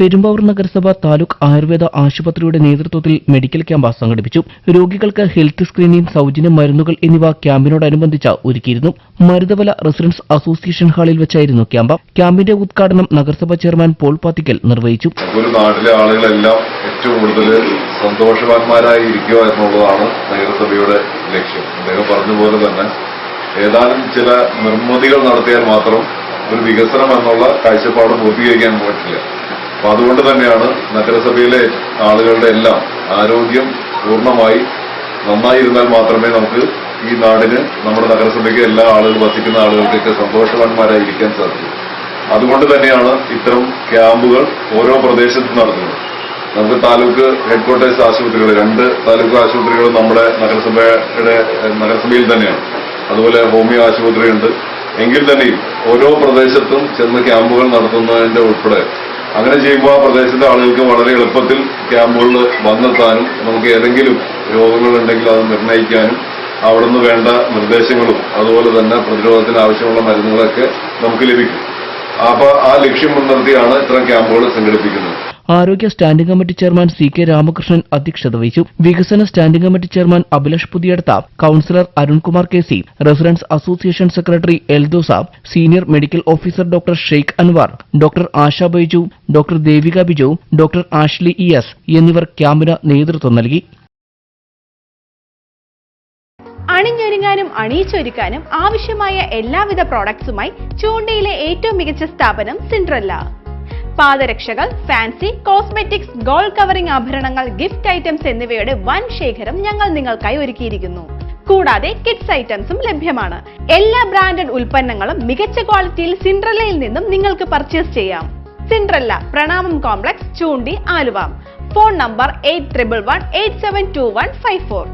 പെരുമ്പാവൂർ നഗരസഭ താലൂക്ക് ആയുർവേദ ആശുപത്രിയുടെ നേതൃത്വത്തിൽ മെഡിക്കൽ ക്യാമ്പ് സംഘടിപ്പിച്ചു. രോഗികൾക്ക് ഹെൽത്ത് സ്ക്രീനിംഗ് സൗജന്യ മരുന്നുകൾ എന്നിവ ക്യാമ്പിനോടനുബന്ധിച്ച് ഒരുക്കിയിരുന്നു. മരുതവല റെസിഡൻസ് അസോസിയേഷൻ ഹാളിൽ വെച്ചായിരുന്നു ക്യാമ്പ്. ക്യാമ്പിന്റെ ഉദ്ഘാടനം നഗരസഭ ചെയർമാൻ പോൾ പാത്തിക്കൽ നിർവഹിച്ചു. ഒരു നാട്ടിലെ ആളുകളെല്ലാം ഏറ്റവും കൂടുതൽ സന്തോഷവാന്മാരായി ഇരിക്കുക എന്നുള്ളതാണ് നഗരസഭയുടെ ലക്ഷ്യം. അദ്ദേഹം പറഞ്ഞതുപോലെ തന്നെ ഏതാനും ചില നിർമ്മിതികൾ നടത്തിയാൽ മാത്രം ഒരു വികസനം എന്നുള്ള കാഴ്ചപ്പാട് പൂർത്തീകരിക്കാൻ പറ്റില്ല അപ്പൊ അതുകൊണ്ട് തന്നെയാണ് നഗരസഭയിലെ ആളുകളുടെ എല്ലാം ആരോഗ്യം പൂർണമായി നന്നായിരുന്നാൽ മാത്രമേ നമുക്ക് ഈ നാടിന് നമ്മുടെ നഗരസഭയ്ക്ക് എല്ലാ ആളുകൾ വസിക്കുന്ന ആളുകൾക്കൊക്കെ സന്തോഷവാന്മാരായി ഇരിക്കാൻ സാധിക്കൂ. അതുകൊണ്ട് തന്നെയാണ് ഇത്തരം ക്യാമ്പുകൾ ഓരോ പ്രദേശത്തും നടത്തുന്നത്. നമുക്ക് താലൂക്ക് ഹെഡ്ക്വാർട്ടേഴ്സ് ആശുപത്രികൾ രണ്ട് താലൂക്ക് ആശുപത്രികൾ നമ്മുടെ നഗരസഭയുടെ നഗരസഭയിൽ തന്നെയാണ്. അതുപോലെ ഹോമിയോ ആശുപത്രിയുണ്ട്. എങ്കിൽ തന്നെയും ഓരോ പ്രദേശത്തും ചെന്ന് ക്യാമ്പുകൾ നടത്തുന്നതിന്റെ ഉൾപ്പെടെ അങ്ങനെ ചെയ്യുമ്പോൾ ആ പ്രദേശത്തെ ആളുകൾക്ക് വളരെ എളുപ്പത്തിൽ ക്യാമ്പുകളിൽ വന്നെത്താനും നമുക്ക് ഏതെങ്കിലും രോഗങ്ങൾ ഉണ്ടെങ്കിൽ അത് നിർണയിക്കാനും അവിടുന്ന് വേണ്ട നിർദ്ദേശങ്ങളും അതുപോലെ തന്നെ പ്രതിരോധത്തിന് ആവശ്യമുള്ള മരുന്നുകളൊക്കെ നമുക്ക് ലഭിക്കും. അപ്പോൾ ആ ലക്ഷ്യം മുൻനിർത്തിയാണ് ഇത്തരം ക്യാമ്പുകൾ സംഘടിപ്പിക്കുന്നത്. ആരോഗ്യ standing committee chairman C K Ramakrishnan അധ്യക്ഷത വഹിച്ചു. വികസന standing committee chairman Abhilash Puthiyadath councillor Arunkumar K C residence association secretary എൽദോസാബ് senior medical officer doctor Sheikh Anwar doctor Asha Baiju doctor Devika Biju doctor Ashley E S എന്നിവർ ക്യാമ്പിന് നേതൃത്വം നൽകി. അണിഞ്ഞൊരുങ്ങാനും അണിയിച്ചൊരുക്കാനും ആവശ്യമായ എല്ലാവിധ പ്രോഡക്ട്സുമായി ചൂണ്ടയിലെ ഏറ്റവും മികച്ച സ്ഥാപനം സിൻഡ്രല്ല പാദരക്ഷകൾ ഫാൻസി കോസ്മെറ്റിക്സ് ഗോൾഡ് കവറിംഗ് ആഭരണങ്ങൾ ഗിഫ്റ്റ് ഐറ്റംസ് എന്നിവയുടെ വൻ ശേഖരം ഞങ്ങൾ നിങ്ങൾക്കായി ഒരുക്കിയിരിക്കുന്നു. കൂടാതെ കിഡ്സ് ഐറ്റംസും ലഭ്യമാണ്. എല്ലാ ബ്രാൻഡഡ് ഉൽപ്പന്നങ്ങളും മികച്ച ക്വാളിറ്റിയിൽ സിൻഡ്രല്ലയിൽ നിന്നും നിങ്ങൾക്ക് പർച്ചേസ് ചെയ്യാം. Cinderella Pranamam complex Choondy Aluva. Phone number eight triple one eight seven two one five four